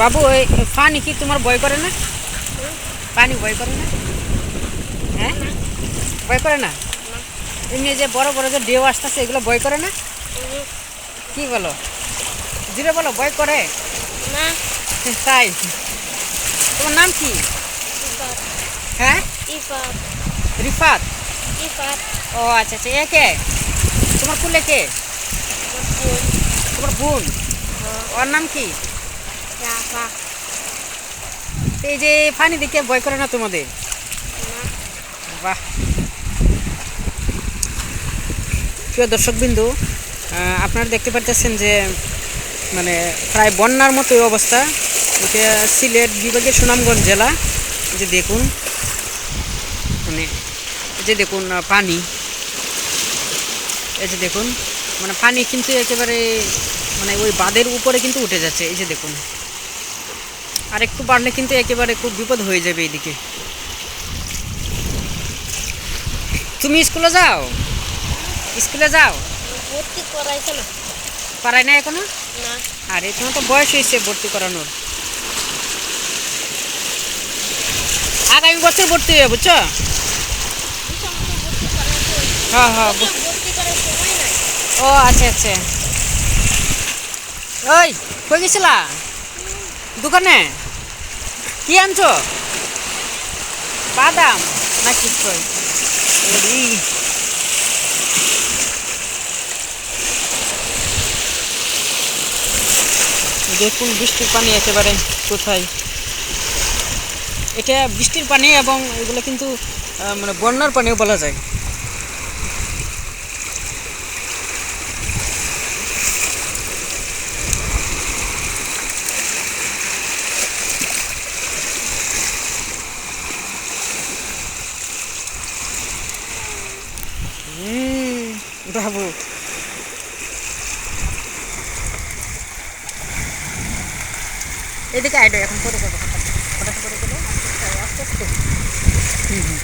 বাবু ওই পানি কি তোমার ভয় করে না? পানি ভয় করে না? হ্যাঁ? ভয় করে না? এমনি যে বড় বড় যে ঢেউ আসতেছে এগুলো ভয় করে না? কি বলো? জিরো বলো ভয় করে? না। তাই? তোমার নাম কি? হ্যাঁ? রিফাত? ও আচ্ছা আচ্ছা। এ কে? তোমার কুলে কে? তোমার বোন? ওর নাম কি? এই যে পানি দেখে ভয় করে না তোমাদের? বাহ। প্রিয় দর্শকবিন্দু আহ, আপনারা দেখতে পারতেছেন যে মানে প্রায় বন্যার মতোই অবস্থা। এটা সিলেট বিভাগের সুনামগঞ্জ জেলা। যে দেখুন মানে যে দেখুন পানি। এই যে দেখুন মানে পানি কিন্তু একেবারে মানে ওই বাঁধের উপরে কিন্তু উঠে যাচ্ছে। এই যে দেখুন। আর একটু বাড়লে কিন্তু একেবারে খুব বিপদ হয়ে যাবে এইদিকে তুমি স্কুলে যাও? স্কুলে যাও? ভর্তি করাইছে না। পারাই না এখনও? না। আরে তোমার তো বয়স হয়েছে ভর্তি করানোর। আগামী বছর ভর্তি হবে বুঝছ? হ্যাঁ হ্যাঁ নাই। ও আচ্ছা আচ্ছা। ওই কই গেছিলা? দোকানে? কি আনছো? বাদাম? না কি। দেখুন, বৃষ্টির পানি একেবারে কোথায়? এটা বৃষ্টির পানি এবং এগুলো কিন্তু মানে বন্যার পানিও বলা যায়। বাবু এদিকে আইডো এখন করে দেবো হঠাৎ করে আস্তে। হুম হুম।